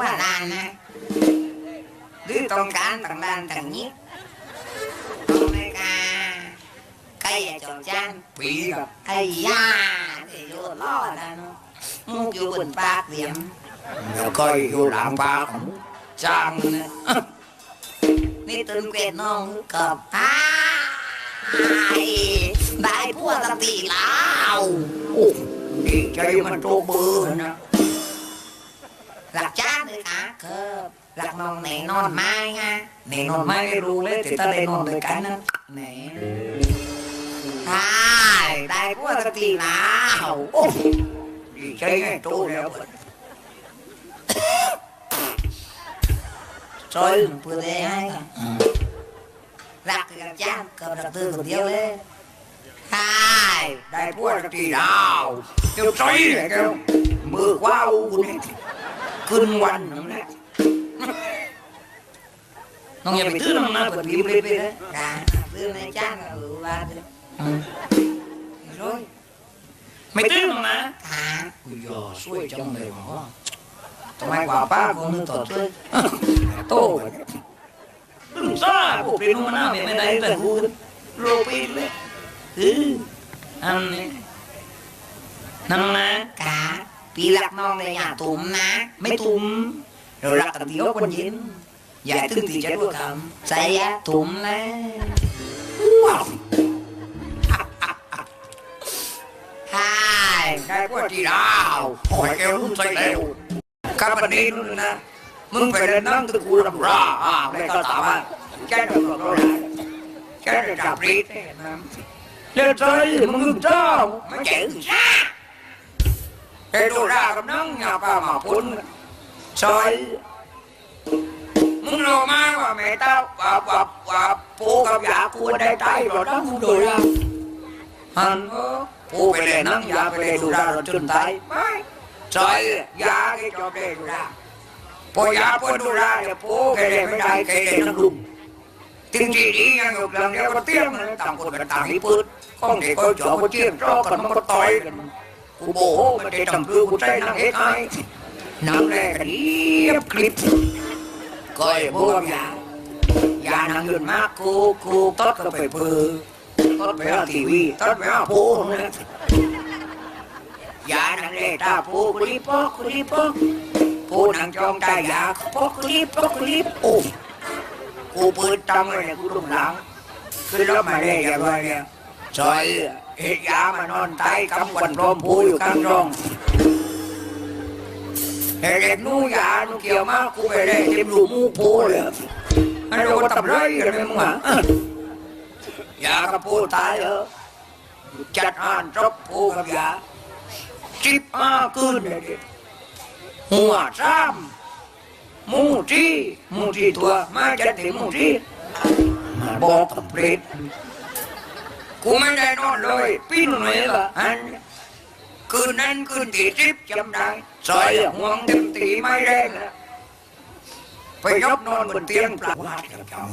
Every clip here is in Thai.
ว่าด้านนะหรือต้องการต่างด้านต่างนี้ตรงนี้กาใครอยากจดจานปีกับไอ้ยาเดี๋ยวโยนล่อนะเนาะมุกอยู่บนปากเหลี่ยมแล้วก็อยู่หลังปากของจังนะนี่ตื่นเกตน้องกับอ้ายได้พวกสติแล้วโอ้ดีใจมันโตเบอร์นะ หลักจ้าเลยค่ะครับหลักนอนไหนนอนไม้ไงในนอนไม่รู้เลยแต่ถ้าได้นอนด้วยกันนะไหนใช่ได้พว กสติแล้วโอ้ดีใจไงโตแล้วช่วยเพื่อได้ให้ค่ะหลักกับจ้ากับหลักตื่นคนเดียวเลยใช่ได้พวกตีดาวเจ้าใจเลยแกวมือว้าวคุณนี่ขึ้นวันนึงนะน้องอย่าไปตื้อน้องนะเปิดพิมพ์เลยไปเลยจ้าตื้อในจ้าก็เออว่าเลยช่วยไม่ตื้อหรอกนะค่ะกูยอช่วยจังเลยหมอทำไมกว่าป้ากูนึกต่อช่วยโตเลยตึ้งซ่ากูเป็นหัวหน้าไม่ได้แต่กูโรปีเลยคืออันนี้นั่นนะค่ะ ปีหลักน้องเลยอย่าตุ่มนะ ไม่ตุ่มเรารักกันเดียวคนเย็นอย่าตึ้งตีใจด้วยคใส่ยาตุ่มแล้วำว้าวใช่ได้พวกตีดาวโอ้ยแกรู้ใจแล้วกับวันนี้นู่นนะมึงไปเล่นนั่งตะกูลำราอ่าไม่ก็ตามว่าแกจะหลอกเราได้แกจะจับรีดนะเล่นใจมึงเจ้าไม่เจ๋งซ่า ไอ้ดูรากับนั่งอย่าป้ามาพุ่นซอยมึงรู้ไหมว่าแม่เต้าว่าว่าว่าปูกับยาควรได้ตายเราต้องมึงดูราฮันปูไปเล่นนั่งยาไปเล่นดูราเราจนตายไม่ซอยยาที่จบเล่นดูราพอยาปูดูราเนี่ยปูไปเล่นไม่ได้แกเล่นนั่งลุม tin chỉ đi nghe ngược lần đeo có tiếng này tặng một cái tặng đi bớt không thể coi chỗ có tiếng cho còn nó có tỏi của bố mà để trầm cư của trai năng hết ai nắng này cái điếp clip coi bố làm già già năng gần mát cô cô tốt có phải bờ tốt กูโบ้หมันจะจำคือกูใจนางเอ็ดไอนังแรกเรียบคลิปก้อยบ่มยาวยานางเงินมากกูกูตัดก็ไปเพื่อตดไปหาทีวีตัดไปหาโพนะยานางเลตาโพกุลิปอกุลิปอโพนางจองใจยาปอกุลิปอกุลิปโอ้กูเปิดตังเลยกูต้องหลังคือรับมาได้ยังไงเนี่ย ซอยเฮียามานอนตายกำวันพรมผู้อยู่ข้างร่องเด็กนู้ยานูเกี่ยวมากกูไปเลยเต็มรูมูผู้เลยให้เราก็ทำไรกันไม่มึงอะยากับผู้ตายเหรอจัดอ่านจบผู้กับยาจิบอ้าขึ้นเลยหัวซ้ำมูที่มูที่ตัวมาจัดที่มูที่มาบอกกับเปรต กูไม่ได้นอนเลยปิ้นเลยละอันคืนนั้นคืนที่ทิพย์จำได้ซอยห่วงเต็มตีไม่แรงแล้วไปยกนอนบนเตียงปลาว่าจังจัง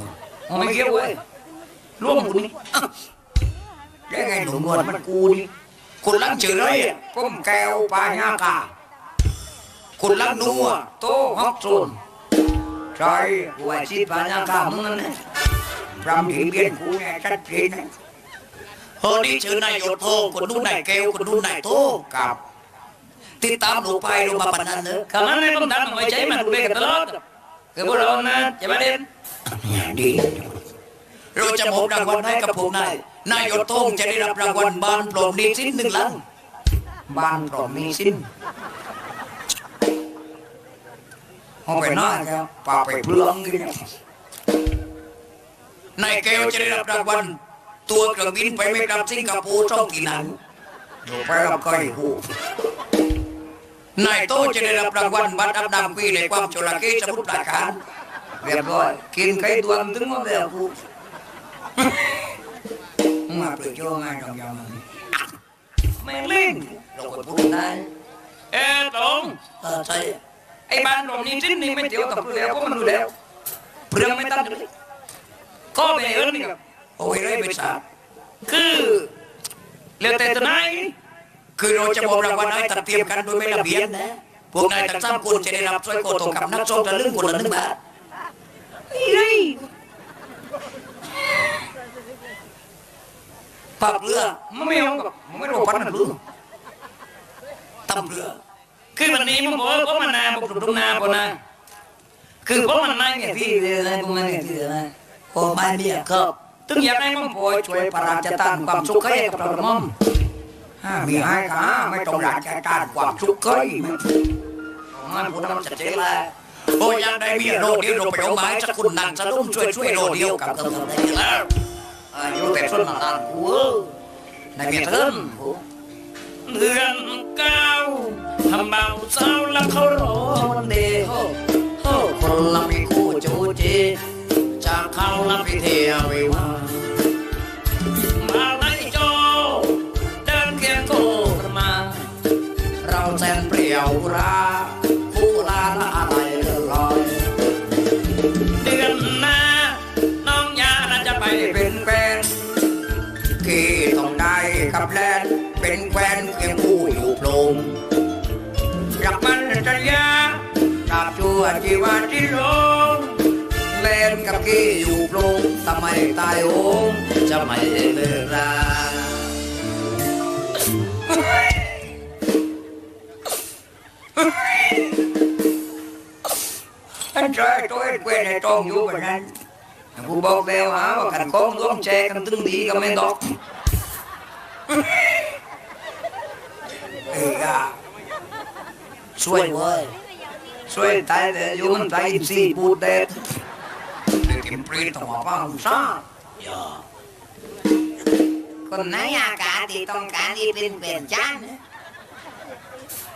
ไม่เกี่ยวเว้ยร่วมกูนี่ได้ไงหนุ่มนวลมันกูนี่คุณลังจือเลยก้มแก้วปลายากาคุณลักนัวโตฮอกโซนใช่หัวชีพานาคามึงนั่นนะพรำถีเบียนกูเนี่ยชัดเจนนะ เฮ้นี่ชื่อนายโยโทคนนู้นนายเกลคนนู้นนายโทกับติดตามหนูไปดูมาปนนั้นเนอะคำนั้นไม่ต้องทำไว้ใจมันดูแลกันตลอดคือพวกเรานะจะไม่เด่นดีเราจะมอบรางวัลให้กับผมนายนายโยโทจะได้รับรางวัลบานปร่งดีสิ้นหนึ่งลังบ้านก็มีสิ้นเอาไปหน้าแกป่าไปเปลืองกินนายเกลจะได้รับรางวัล ตัวเครื่องบินไปไม่กลับสิงคโปร์ช่องกี่หนังอยู่ไปกับใครหูนายโตจะได้รับรางวัลบัตรอับดำปีในความโชลาเกสมุทรปราการเรียบร้อยกินไข่ดวงถึงมาแล้วกูมาเปลือกโยงไงจองยองไม่เล่นเราก็พูดได้เอ๊ะตรงเออใช่ไอ้บ้านผมนี่สิ้นนี่ไม่เที่ยวกับเรือเพราะมันดูแล้วเปลืองไม่ตั้งเลยก็ไปเอิญนี่ครับ โอ้ยไรเป็นสาบคือเรือแต่ตัวไหนคือเราจะมอบรางวัลให้ตัดเตรียมกันโดยไม่ระเบียบนะพพวกนายทั้งสามคนจะได้รับสร้อยคอทองคำนักโชคระลึกคนละหนึ่งบาทเฮ้ยปักเรือมันไม่เอากับไม่รู้พันหรือตำเรือคือวันนี้มันบอกว่าเพราะมันนาบอกตรงนาปนะคือเพราะมันนาเนี่ยที่อะไรพวกนั้นเนี่ยที่อะไรโอ้ไม่เนี่ยครับ ตึงอยากให้มันพอช่วยพระราชทานความสุขให้กับเราหม่อมมีให้ค่ะไม่ต้องราชการความสุขเคยมันพูดมันชัดเจนแล้วโอ้ยังได้เมียโรเดียวเรไปเอาไม้สักคุณนั่งสะดุ้งช่วยช่วยโรเดียวกับเธอได้แล้วอายุแต่ส่วนนานกูในเมียเถินเดือนเก้าทำเบาเศร้าแล้วเขารอวันเดย์โฮคนละมีคู่จูจีจากเขาละไปเที่ยว ราบชั่วชีวาที่ลงเล่นกับกี้อยู่โปรงทำไมตายโหงจะไม่เลิกราอันใจตัวเอ็นเว้นในตรงอยู่แบบนั้นกูบอกแล้วหาว่ากันโค้งร่วมแชร์กันตึงดีก็ไม่ดอกเอ้ยอะช่วยเว้ย ช่วยตายแต่อยู่มันตายสี่ปูเด็ดเด็กกินปรีต้องมาป้าอุซ่าคนไหนอากาศที่ต้องการที่เป็นเปลี่ยนจาน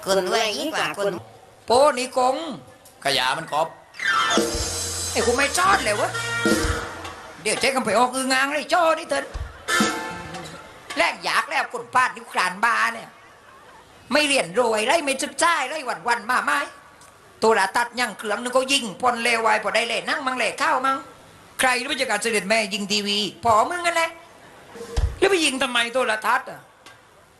คนรวยยิ่งกว่าคนโปนี่กงขยะมันครบไอ้กูไม่จอดเลยวะเดี๋ยวเจ๊กันไปออกอืองางเลยจอนี่เถิดแลกอยากแล้วคนป้าดนิ้วกลานบาเนี่ย ไม่เรียนรวยไรไม่ศึกษาไรวันวันๆมาไม้ ตัวละตัดยังเครื่องนึงก็ยิงปนเลวไวพอได้เลยนั่งมังเล่ข้าวมังใครรู้จักการเสด็จแม่ยิงทีวีพอมึงกันแหละแล้วไปยิงทำไมโทรทัศน์อะ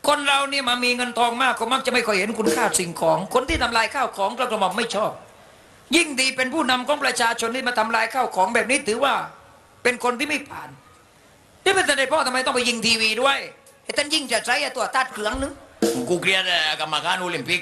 คนเราเนี่ยมามีเงินทองมากก็มักจะไม่ค่อยเห็นคุณค่าสิ่งของ คนที่ทำลายข้าวของกระหม่อมไม่ชอบ ยิ่งดีเป็นผู้นำของประชาชนที่มาทำลายข้าวของแบบนี้ถือว่า เป็นคนที่ไม่ผ่านนี่เป็นแต่ในพ่อทำไมต้องไปยิงทีวีด้วยไอ้ท่านยิงจะใช้ไอ้ตัวตัดเครื่องนึงกูเกลียดกรรมการโอลิมปิก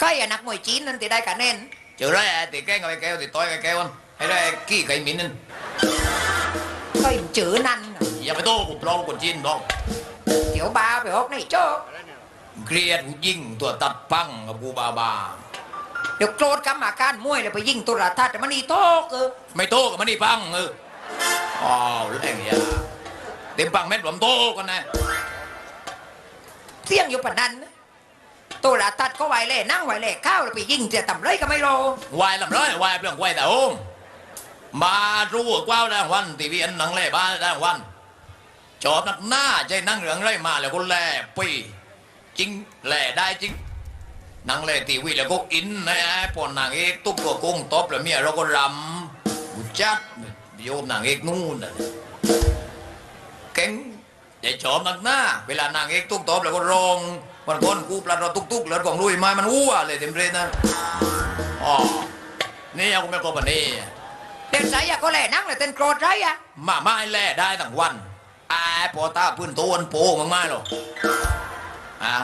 วจ้อแต่โอ่งเว้นอยู่เว้ยปล่อยแก้วตอยก็ไม่อ้ายกันแน่แล้วก็ว่าไม่ไม่ไม่ตรงพาก็ก็เราต่อยตายอะไรกันแน่นั่นคือนักมวยพวกนักมวยจีนนู่นแหละจุนของกันก็ให้กันแน่นจ้อยบวกกันจ้อใกล้อะนักมวยจีนนั่นที่ได้คะแนน เจอได้ตีแกล้งกับไอ้แก้วตีต้อยกับไอ้แก้วมันให้ได้กี้ไก่หมินนั่นใกล้เจอนั่นน่ะอย่าไปโต้กูปลอมกูจีนน้อง เดี๋ยวบาไปฮอกในโจ๊กเกลียดกูยิงตัวตัดปังกับกูบาบา เดี๋ยวโกรธกรรมาการมวยเลยไปยิงตุลาทัศน์แต่มันอีโตกเออไม่โต้กับมันนี่ปังเอออ้าวแรงอย่าเต็มปังเม็ดผมโต้กันนะ เสี่ยงอยู่ปานนั้นนะตุลาทัศน์ก็ไหวเล่นั่งไหวเล่ข้าวเลยไปยิงเสียต่ำเลยก็ไม่รอวายลำร้อยวายเปลืองวายแต่โอมมารู้กว้าวได้วันทีวีอันหนังเล่บ้านได้วันจอบนักหน้าใจนั่งเหลืองไรมาแล้วก็แล่ปีจริงแล่ได้จริงนางเล่ทีวีแล้วก็อินนะไอ้ปอนนางเอกตุ๊กตัวกุ้งตบแล้วเมียเราก็รำบุจัดโยมนางเอกนู่นนะเก่งแต่ชอบนักหน้า เวลานางเอกตุ๊กตบแล้วก็ร้อง วันก่อนกูปลัดเราตุ๊กตุ๊กแล้วของลุยไม้มันอ้วเลยเต็มเลยนะอ๋อนี่เอากูไม่กลัวปานนี้เด็กสายอยากก็เล่นั่งเลยเต้นโกรธไรอะมาไม้แล่ได้ทั้งวันไอ้ปอตาพื้นโตนโปมึงไม่หรอกอะ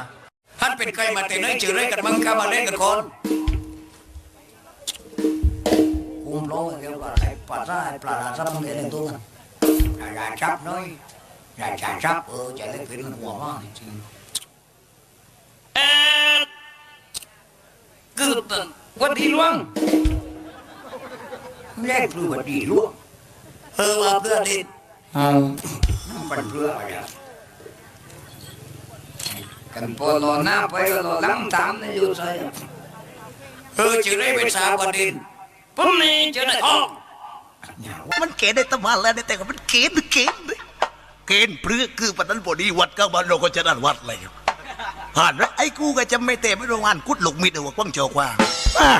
ท่านเป็นใครมาแต่ไหนเจอไรกันมึงเข้ามาเล่นกันก่อนคุมโลกเกี่ยวกับไอ้ปลาซ่าไอ้ปลาซ่ามันเรียนตัวกันอย่าจับน้อยอย่าจับจับเออใจเล็กเป็นหัวมากจริง เกือบวันที่ล่วงแรกคือว่าดีล่วงเออว่าเพื่อนนี่มันเพื่ออะไรกันพอรอหน้าไปก็รอหลังตามนี่อยู่ใส่เออจือได้เป็นสาวบดินผมนี่เจอในท้องมันเกณฑ์ได้ตั้งมาแล้วเนี่ยแต่ว่ามันเกณฑ์เกณฑ์เกณฑ์เพื่อคือปัจจุบันนี้วัดก็บ้านเราก็จะนั่นวัดอะไรอยู่ ห่านไอ้กูก็จะไม่เตะไม่โรงงานกุดลูกมิดเอาว่ากว้างโจกว่าอะ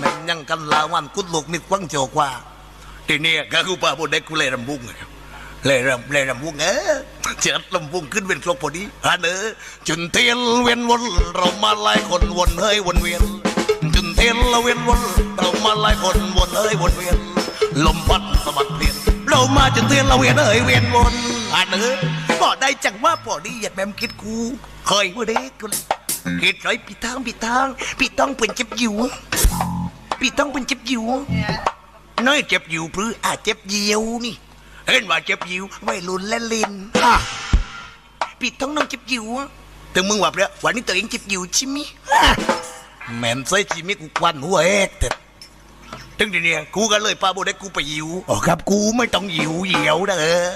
มันยังกันลาวันกุดลูกมิดกว้างโจกว่าทีนี้ก็คือป้าบุญได้กูเลยรำบุ้งไงเลยรำเลยรำบุ้งเออเจัดลำบุ้งขึ้นเป็นครบพอดีฮันเออจุนเทียนเวียนวนเรามาไล่คนวนเฮ้ยวนเวียนจุนเทียนละเวียนวนเรามาไล่คนวนเอ้ยวนเวียนลมพัดสะบัดเปลี่ยนเรามาจุนเทียนละเวียนเอ้ยเวียนวนอ่านเออ บ่ได้จังว่าพอดีอยากแม่มคิดกูเคยว่าเด็กกูคิดไรปีทางปีทางปีต้องเป็นเจ็บอยู่ปีต้องเป็นเจ็บอยู่น้อยเจ็บอยู่หรืออาจเจ็บเยียวนี่ เห็นว่าเจ็บอยู่ไม่รุนและลินอะปีต้องน้องเจ็บอยู่แต่มึงว่าเปล่าวันนี้ตัวเองเจ็บอยู่ใช่ไหมอะแม่นใส่ชีมิกูควันหัวเอกเด็ดถึงทีเนี้ยกูก็เลยพาโบได้กูไปหิวอ๋อครับกูไม่ต้องหิวเหี่ยวนะเออ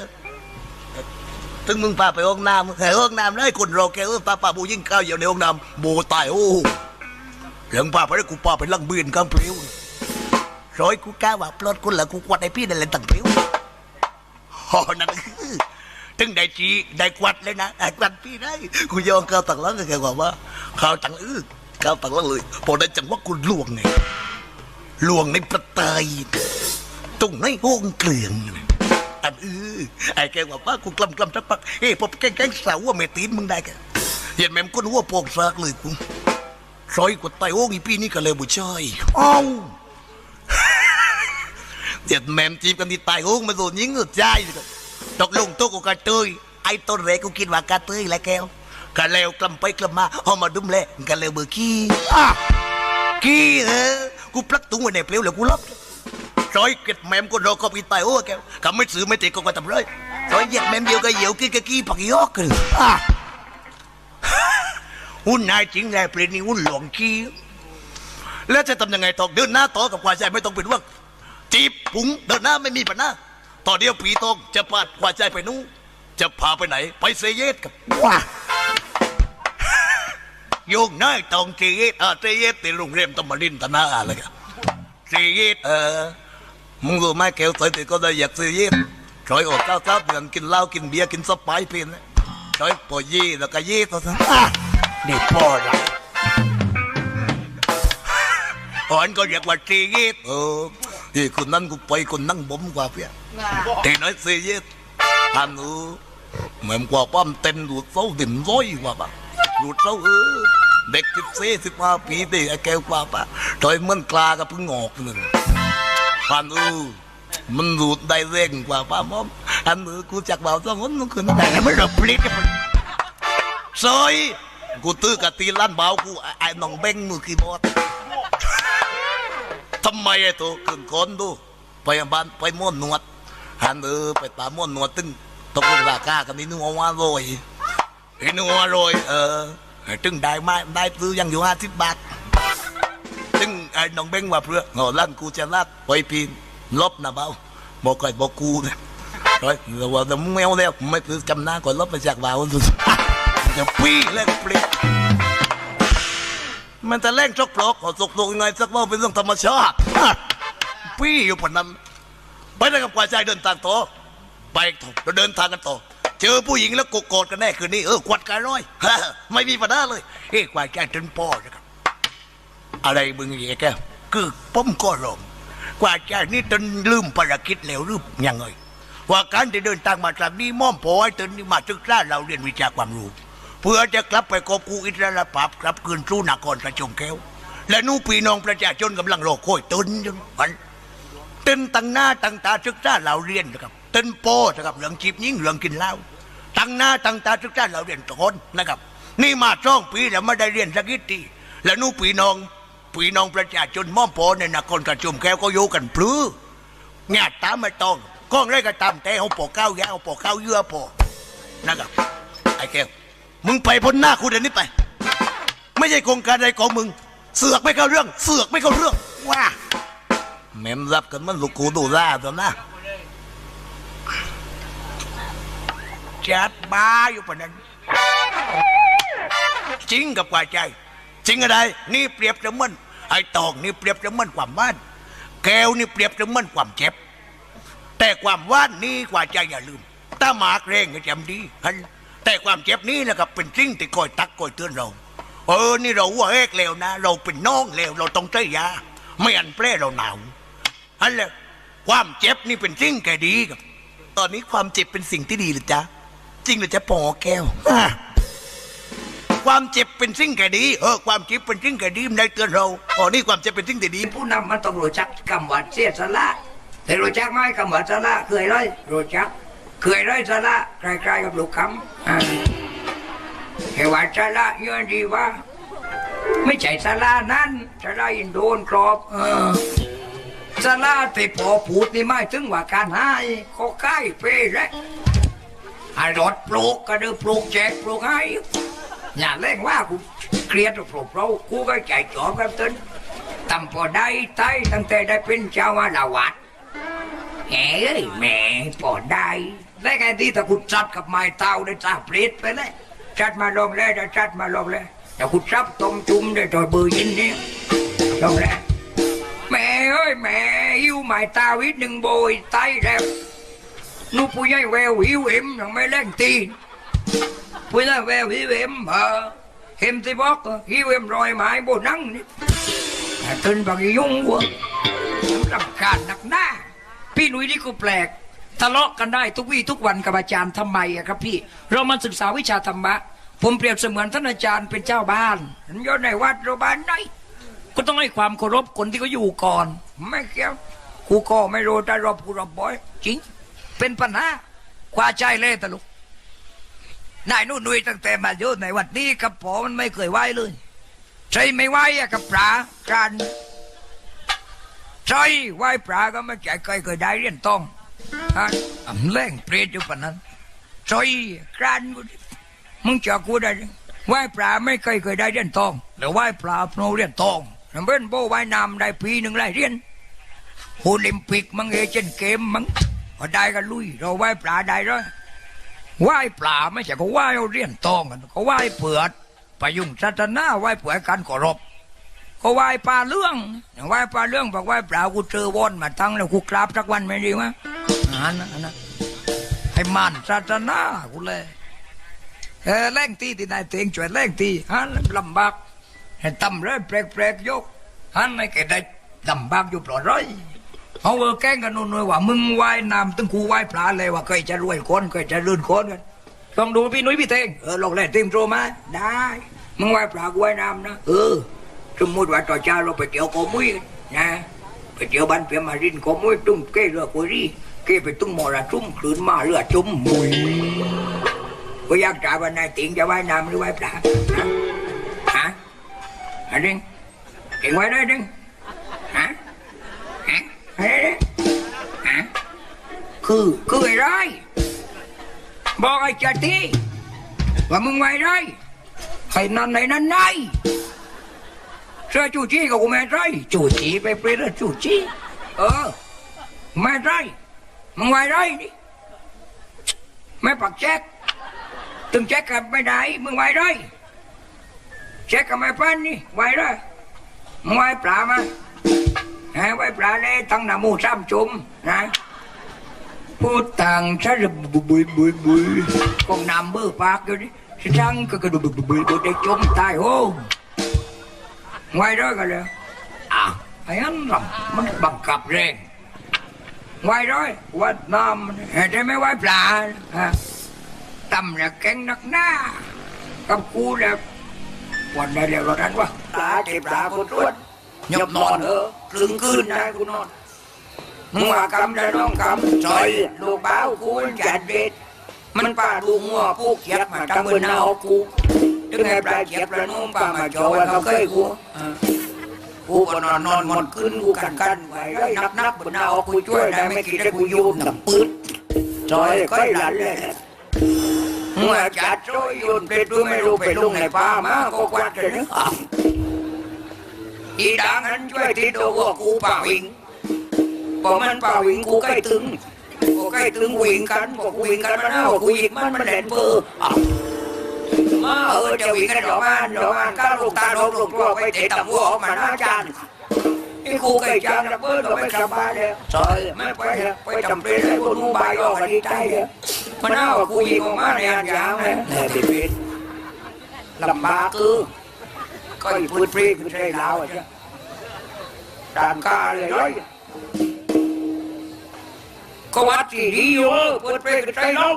ถึงมึงพาไปห้องน้ำเออห้องน้ำได้คนรอแกเออพาพาโบยิ่งข้าวอยู่ในห้องน้ำโบตายโอ้หลังพาไปได้กูพาไปลังเบียนกำเปรี้ยวร้อยกูกล้าว่าปลดคนละกูกวัดไอ้พี่นั่นแหละตั้งเปรี้ยวอ๋อนั่นคือถึงได้จีได้กวัดเลยนะไอ้กวัดพี่ได้กูยอมข้าวตักล้างก็แกบอกว่าข้าวตังอื้อก้าวตังล้วเลยพอได้จังว่ากูลวงไงลวงในประตายตรงในห้องเกลียง อันเออไอ้แกว่าว่ากูกลำกลำสักพักเอ้ยพอแกงแกงสาวว่าเมตีนมึงได้แกเห็นแม่มก้นหัวโปกซากเลยกูซอยกูไตโอ้งอีพี่นี่ก็เลยบุช่อยเอ้าเดี๋ยวแม่มจีบกันที่ตายโอ้งมาโดนยิงหัวใจเลยก็ตกลงโต๊ะกูกระเตยไอ้ต้นแรกกูคิดว่ากระเตยแหละแก้วกะเลวกลัมไปกลัมมาเอามาดุมเละกะเลวเบอร์กี้อะกี้เออกูปลักตุ้งไว้ในเปลวแล้วกูลบ ร้อยเก็ดแมมก็รอก็ปีตายโอ้แกกำไม่ซื้อไม่ติดก็กระทำร้อยร้อยเยียดแมมเดียวก็เหยียวกี้กะกี้ปักยอกกันอะหุ่นนายจริงแหลเปลี่ยนนี่หุ่นหลวงกี้แล้วจะทำยังไงต่อเดินหน้าต่อกับควายใจไม่ต้องเป็นห่วงจีบปุ๋งเดินหน้าไม่มีปัญหาต่อเดียวผีตองจะปาดควายใจไปนู้นจะพาไปไหน ไปเซเยสกับว้าโยงน้อยตองเจเยตเออเจเยตในโรงเรียนตำบลินตนาอะไรกันเจเยตเออ มึงรู้ไหมแกวใส่ติก็ได้อยากเจเยตชอยออกเก้าเก้าเดือนกินเหล้ากินเบียร์กินสไปร์เพนนะชอยปอยี่แล้วก็เยตตัวนั้นอะนี่พ่อละอ่อนก็เรียกว่าเจเยตเออที่คนนั้นกูไปคนนั่งบ่มกว่าเพื่อนที่น้อยเจเยตอันนู้เหมือนกว่าป้อมเต้นดูดเส้าดิ่มร้อยกว่าปะหลุดเศร้าเออเด็กสิบสี่สิบห้าปีเด็กไอ้แก้วกว่าปะโดยมันกลากับเพิ่งงอกหนึ่ง พันออมันหลุดได้เร่งกว่าป้ามอมอันเออกูจักเบาสองคนมันคือแต่ไม่รับปลิดซอยกูตื้อกะตีลั่นเบากูไอ้ไอน้องเบ้งมือคีย์บอร์ดทำไมไอ้ตัวขึ้นคนดูไปบ้านไปม้วนหนวดฮันเออไปตามม้วนหนวดตึงตกลงราคากันนี่นึกว่าโรยไอ้หนัวโรยเออตึงได้มาได้ซื้อยังอยู่ห้าสิบบาท ตึงไอ้น้องเบ้งว่าเพื่อเงาลั่นกูจะลัดไปปีนลบนะเบาบอกก่อยบอกกูเนี่ยร้อยเราว่าจะแมวแล้วไม่ซื้อจำหน้าก่อนลบไปจากเบาวสุดจะปีเล่นปลิดมันจะเล่นชกปลอกขอตกลงยังไงสักว่าเป็นเรื่องธรรมชาติปีอยู่ปนนั้นไปได้กับกว่าใจเดินทางต่อไปต่อเราเดินทางกันต่อเจอผู้หญิงแล้วกโกรธกันแน่คืนนี้เออกวัดกันร้อยไม่มีปัญหาเลยเอ้กว่าแกจนพ่อนะครับ อะไรมึงอย่างแกคือผมก็รองกว่าแกนี่จนลืมภารกิจแล้วหรือยังไงว่าการที่เดินทางมาจากนี้ม่อมพอให้ตนนี่มาศึกษาเราเรียนวิชาความรู้ เพื่อจะกลับไปกอบกูอิสระภาพกลับคืนสู่นครกระจงแก้ว และนู่ปีน้องประชาชนกำลังรอคอยตนอยู่วันตึนตั้งหน้าตั้งตาศึกษาเราเรียนนะครับตึนโป้นะครับเรื่องจีบยิ่งเรื่องกินเหล้าตั้งหน้าตั้งตาศึกษาเราเรียนทุกคนนะครับ นี่มาช่องปีแล้วไม่ได้เรียนสักทีแล้วนู่ปีน้อง ปีน้องประชาชนม่อมโปในนครกระจุมแก้วก็อยู่กันพลื้องาตามไม่ต้องก้องไรก็ตามแต่เอาปอกเก้ายาเอาปอกเก้าเยื่อปอนะครับไอ้แก้วมึงไปพ้นหน้าคุณเดี๋ยวนี้ไป ไม่ใช่โครงการใดของมึง เสือกไม่เข้าเรื่อง เสือกไม่เข้าเรื่องว้าแม่มรับกันมันลูกกูดูแลตัวนะจัดบ้าอยู่ปะนั้นจริงกับกว่าใจ จริงอะไรนี่เปรียบเสมือนไอ้ตองนี่เปรียบเสมือนความว่าน แก้วนี่เปรียบเสมือนความเจ็บ แต่ความว่านนี่กว่าใจอย่าลืมถ้าหมากเร่งก็จำดีฮันแต่ความเจ็บนี่นะครับเป็นสิ่งที่คอยตักคอยเตือนเรา เออนี่เราว่าเอกแล้วนะ เราเป็นน้องแล้วเราต้องใช้ยาไม่อันแปรเราหนาวฮันแหละความเจ็บนี่เป็นสิ่งแก่ดีครับ ตอนนี้ความเจ็บเป็นสิ่งที่ดีหรือจ๊ะจริงหรือจ๊ะปอแก้วอะ ความเจ็บเป็นสิ่งแก่ดีเออความเจ็บเป็นสิ่งแก่ดีมันได้เตือนเราอ๋อนี่ความเจ็บเป็นสิ่งที่ดี ผู้นำมันต้องรู้จักคำว่าเสียสละแต่รู้จักไหมคำว่าสละเคยไรรู้จักเคยไรสละใกล้ๆกับลูกคำอ่าเหว่าสละเยอะดีว่า ไม่ใช่สละนั้นสละอินโดนกรอบ เออสละที่พอพูดนี่ไม่ถึงว่าการให้เขาใกล้เป้แล้วให้รถปลูกก็ดูปลูกแจกปลูกให้ อย่าเล่งว่ากูเครียดปลูกเรากูก็ใจจ่อกับตนตำพอได้ไต้ตั้งแต่ได้เป็นเจ้าว่าละวัดเอ้ยแม่พอได้ได้ไงที่ตะกุดจัดกับไม้เต้าได้จ้าเปรตไปเลยจัดมาลงเลยจัดมาลงเลยต่กุดจับตรงจุ่มได้ตัวเบอร์ยินนี่ลงเลยแม่เอ้ยแม่หิวไม้เต้าอีกหนึ่งโบยไต้แล้วนูปุ้ยแววหิวเอ็มยังไม่เล่งตีน ปุ้ยแววหิวเอ็มเออเห็มที่บอกหิวเอ็มรอยไม้โบนั่งนี่แต่ตื่นบางยุ่งวัวรำคาญหนักหน้า พี่หนุ่ยนี่ก็แปลกทะเลาะกันได้ทุกวี่ทุกวันกับอาจารย์ทำไมอะครับพี่ เรามาศึกษาวิชาธรรมะ ผมเปรียบเสมือนท่านอาจารย์เป็นเจ้าบ้านอยู่ในวัดโรบ้านไหนก็ต้องให้ความเคารพคนที่เขาอยู่ก่อน ไม่เกี่ยวกูก็ไม่รู้แต่รบกูรบบ่อย จริง เป็นปัญหาคว้าใจเลยตลุก นายนู่นนุยตั้งแต่มาอยู่ในวัดนี้กับผมมันไม่เคยไหวเลยใช่ไม่ไหวอะกับปลากันใช่ไหวปลาก็ไม่ใจเคยเคยได้เรียนต้องฮะอำแรงเปรตอยู่ปนนั้นใช่กรันกูมึงจะกูได้ไหวปลาไม่เคยเคยได้เรียนต้องแล้วไหวปลาโปรเรียนต้องน้ำเบิ้นโบว่ายน้ำได้ปีหนึ่งได้เรียนโอลิมปิกมังเอเจนเกมมังได้ก็ลุยเราไหวปลาได้ร้อย ไหวปลาไม่ใช่เขาไหวเอาเรียนตองกันเขาไหวเปือดไปยุ่งศาสนาไหว้ป่วยกันเคารพก็ไหว้ปลาเรื่องไหว้ปลาเรื่องบอกไหว้ปลากูเจอวอนมาทั้งแล้วกูกราบสักวันไม่ดีวะอันนั้นอันนั้นให้มันศาสนากูเลยเออแรงตีที่นายเตียงช่วยแรงตีฮันลำบากให้ตำเรื่อยแปลกๆยกฮันไม่เกิดได้ลำบากอยู่ปลอดร้อย เอาเออแกล้งกันนู่นเลยว่ามึงไหว้น้ำตึงกูไหว้ปลาเลยว่าเคยจะรวยคนเคยจะลื่นคนกันลองดูพี่นุ้ยพี่เทงเออลองเล่นทีมโทรมาได้ มึงไหว้ปลากูไหว้น้ำนะเออสมมติว่าต่อเช้าเราไปเที่ยวโกมุ้ยนะไปเที่ยวบ้านเปียมารินโกมุ้ยตุ้มเก้เรือกุรีเก้ไปตุ้งมอระตุ้มคลื่นมาเรือจุ่มมุ้ยก็อยากจ่ายวันนายติงจะไหว้น้ำหรือไหว้ปลาฮะฮะอันนี้ติงไว้ได้ดึง เนี่ยฮะคือคืออะไรบอกไอ้จัดที่ว่ามึงไว้ไรใครนั่นไหนนั่นไหนเสื้อจูจี้กับกูไม่ไรจูจี้ไปเปรี้ยจูจี้เออไม่ไรมึงไว้ไรนี่ไม่ปักแจ็คตึงแจ็คกับไม่ได้มึงไว้ไรแจ็คกับไม่ปั้นนี่ไว้ไรมึงไว้ปลามา ฮะไว้ปลาเลยตั้งหน้ามูซ้ำจุ่มนะพูดต่างชาติบุยบุยบุยบุยกองนำเบอร์ปากอยู่นี่ช่างก็กระดูบุยบุยบุยได้จมตายโหงไว้ด้วยกันเลยอะไอ้อันรำมันบังคับแรงไว้ด้วยวัดน้ำเห็นได้ไหมไว้ปลาฮะตำเนี่ยแกงนักหน้ากับกูเนี่ยวันได้เรียกรถนั้นวะปลาเจ็บปลาคนรวด หยับนอนเออคลึงคืนได้กูนอนมึงว่ากำได้น้องกำจอยลูกบ้าวกูจัดเบ็ดมันป่าดูงัวผู้เกียบมาตั้งบนเอากูถึงไงปลาเกียบปลานุ่มป่ามาโจยเขาเคยกูกูก็นอนนอนหมดคืนกูกันกันไว้ไว้นักนักบนเอากูช่วยได้ไม่คิดได้กูโยนกับปืนจอยก็หลันเลยมึงว่าจัดจอยโยนเป็ดด้วยไม่รู้ไปลุงในป่ามาก็กวาดเลยนะ อีดังนั้นช่วยติดตัวกูป่าวิงบอกมันป่าวิงกูใกล้ถึงกูใกล้ถึงวิงกันบอกวิงกันมันเอากูยิงมันมันแหลนเบอร์มาเออจะวิ่งกันดอกมันดอกมันก้าวลูกตาลงลูกตัวไปเตะตะวัวออกมาหน้าจานไอ้ครูไก่จานระเบิดเราไม่สบายเลยซอยไม่ไปเลยไปจำเป็นเลยคนมูบายออกกันดีใจเลยมันเอากูยิงออกมาในอันยาวเลยแน่ดิบิดลำบากคือ ก็อีพื้นปรีคือใช่ลาวอะจ้ะตามกาเลยร้อยก็วัดที่ดีอยู่พื้นปรีคือใช่ลาว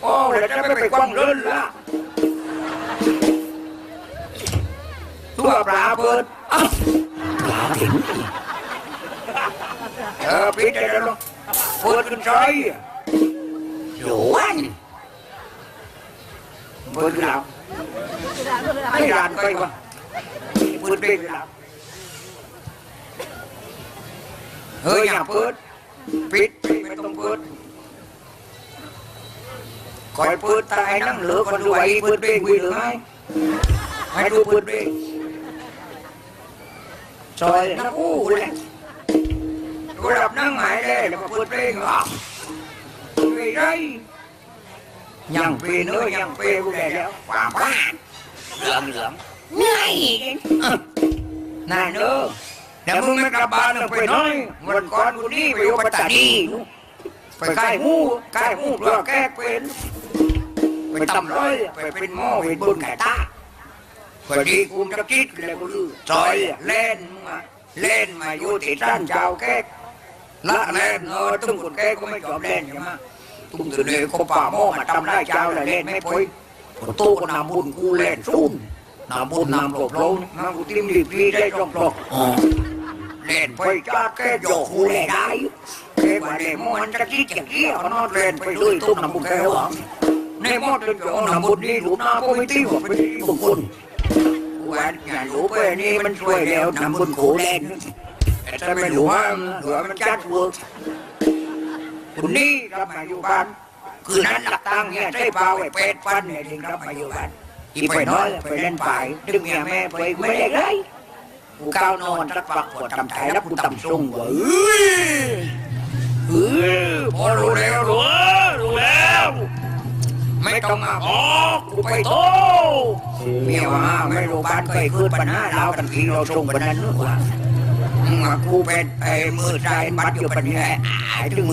โอ้เดี๋ยวจะไม่ไปกว้างเลินละตัวปลาเปิดอ้าวปลาถึงเออปิดได้แล้วเนอะเปิดขึ้นซอยอยู่วันเปิดขึ้นแล้ว ไม่ร้านก็วะเปิดปิดแล้วเฮ้ยอย่าเปิดปิดปิดไม่ต้องเปิดคอยเปิดตายนั่งเหลือคนรวยเปิดเบ่งคุยหรือไม่ให้ดูเปิดเบ่งซอยนักอู้เลยดูรับนั่งหมายเลยแล้วมาเปิดเบ่งอะไม่ได้ ยังเปเนื้อยังเปกูได้แล้วความบ้านเหลืองเหลืองเหนื่อยนายเนื้อเดี๋ยวมึงไม่กลับบ้านเลยไปน้อยวันก่อนกูนี่ไปอยู่ปัตตานีไปใกล้หมูใกล้หมูเพื่อแก้เป็นไปตำร้อยไปเป็นหม้อเห็นบนไก่ตาพอดีกูจะคิดเลยกูดูซอยเล่นมาเล่นมาอยู่ที่ร้านเจ้าแก่ละเล่นเออตุ้งคนแก่ก็ไม่ชอบเล่นใช่ไหม ตุ้งตัวเดียวเขาป่าหม้อมาทำได้เจ้าเลยเล่นไม่พ้ยโตก็นำบุญกูเล่นซุ่มนำบุญนำหลบลงมากูติ้มดีพีได้จงปลอกเล่นไปจ้าแก่โยกูเล่นได้แค่ว่าเล่นมันจะคิดอย่างนี้เอานอนเล่นไปด้วยตุ้มนำบุญแก่หวังในมอดเป็นของนำบุญนี่หลูกหน้าก็ไม่ตีว่าเป็นบุญคุณวันงานหลูกไปนี่มันช่วยแล้วนำบุญโขเล่นแต่ถ้าไม่หลูว่าหลูมันจัดเวิร์ก คุณนี่กลับมาอยู่บ้านคืนนั้นหลักตั้งเนี่ยใช้เปล่าไอ้เป็ดฟันเนี่ยถึงกลับมาอยู่บ้านอีไปน้อยไปเล่นป่ายดึงเมียแม่ไปไม่ได้เลยกูก้าวนอนสักปักปวดทำไทยแล้วกูตำส่งเว้ยเออพอรู้แล้วรู้รู้แล้ว ไม่ต้องมาบอกกูไปโตเมียว่าไม่รู้บ้านเคยคืนปัญหาเราทันทีเราส่งปัญหาเนื้อว่า มากูเป็นไอ้มือใจบัดอยู่ปัญญาไอ้ถึง